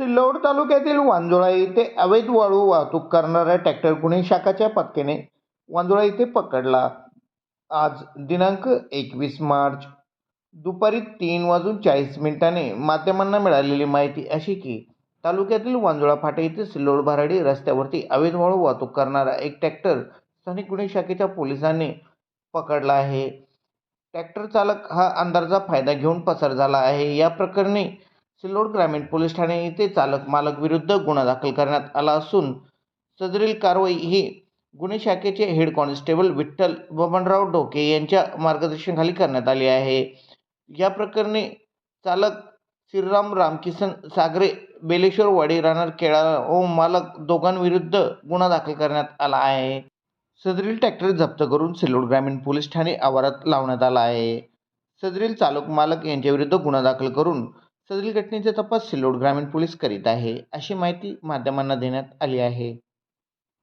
सिल्लोड तालुक्यातील वांजोळा येथे अवैध वाळू वाहतूक करणारा ट्रॅक्टर गुन्हे शाखाच्या पथकेने वांजोळा येथे पकडला. आज दिनांक एकवीस मार्च. दुपारी तीन वाजून चाळीस मिनिटांनी माध्यमांना मिळालेली माहिती अशी की तालुक्यातील वांजोळा फाटे येथे सिल्लोड भराडी रस्त्यावरती अवैध वाळू वाहतूक करणारा एक ट्रॅक्टर स्थानिक गुन्हे शाखेच्या पोलिसांनी पकडला आहे. ट्रॅक्टर चालक हा अंदाजा फायदा घेऊन पसार झाला आहे. या प्रकरणी सिल्लोड ग्रामीण पोलीस ठाणे येथे चालक मालक विरुद्ध गुन्हा दाखल करण्यात आला असून सदरील कारवाई ही गुन्हे शाखेचे हेड कॉन्स्टेबल विठ्ठल बबनराव ढोके यांच्या मार्गदर्शनाखाली करण्यात आली आहे. या प्रकरणी चालक श्रीराम रामकिसन सागरे बेलेश्वरवाडी राहणार केळा व मालक दोघांविरुद्ध गुन्हा दाखल करण्यात आला आहे. सदरील ट्रॅक्टर जप्त करून सिल्लोड ग्रामीण पोलीस ठाणे आवारात लावण्यात आला आहे. सदरील चालक मालक यांच्याविरुद्ध गुन्हा दाखल करून सदरील घटनेचा तपास सिल्लोड ग्रामीण पोलीस करीत आहे अशी माहिती माध्यमांना देण्यात आली आहे.